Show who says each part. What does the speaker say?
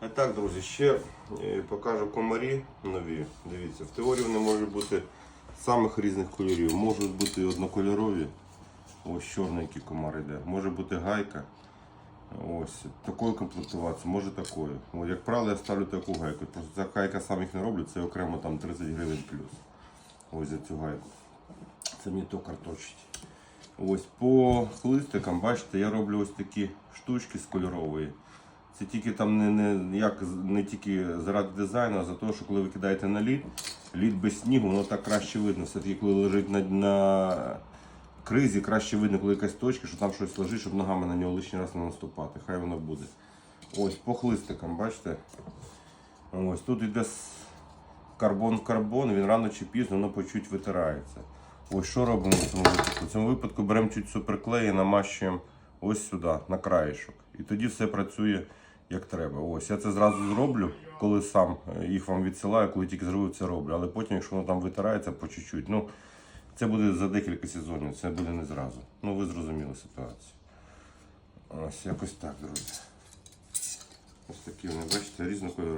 Speaker 1: А так, друзі, ще е, покажу комарі нові. Дивіться, в теорії вони можуть бути самих різних кольорів. Можуть бути однокольорові. Ось чорненький комар йде. Може бути гайка. Ось такою комплектуватися, може такою. От, як правило, я ставлю таку гайку. Просто ця гайка сам їх не роблю, це окремо там 30 гривень плюс. Ось за цю гайку. Це мені то карточить. Ось по хлистикам, бачите, я роблю ось такі штучки з кольорової. Це тільки там не, не, як, не тільки заради дизайну, а за те, що коли ви кидаєте на лід, лід без снігу, воно так краще видно. Все-таки коли лежить на, на кризі, краще видно, коли якась точка, що там щось лежить, щоб ногами на нього лишній раз не наступати. Хай воно буде. Ось по хлистикам, бачите? Ось тут йде карбон в карбон, він рано чи пізно воно по чуть витирається. Ось що робимо в цьому випадку? В цьому випадку беремо чуть суперклей і намащуємо ось сюди, на краєшок. І тоді все працює як треба. Ось я це зразу зроблю, коли сам е, їх вам відсилаю, коли тільки зробив, це роблю. Але потім, якщо воно там витирається по чуть-чуть, ну це буде за декілька сезонів, це буде не зразу. Ну ви зрозуміли ситуацію. Ось якось так, друзі. Ось такі вони, бачите, різнокольорові.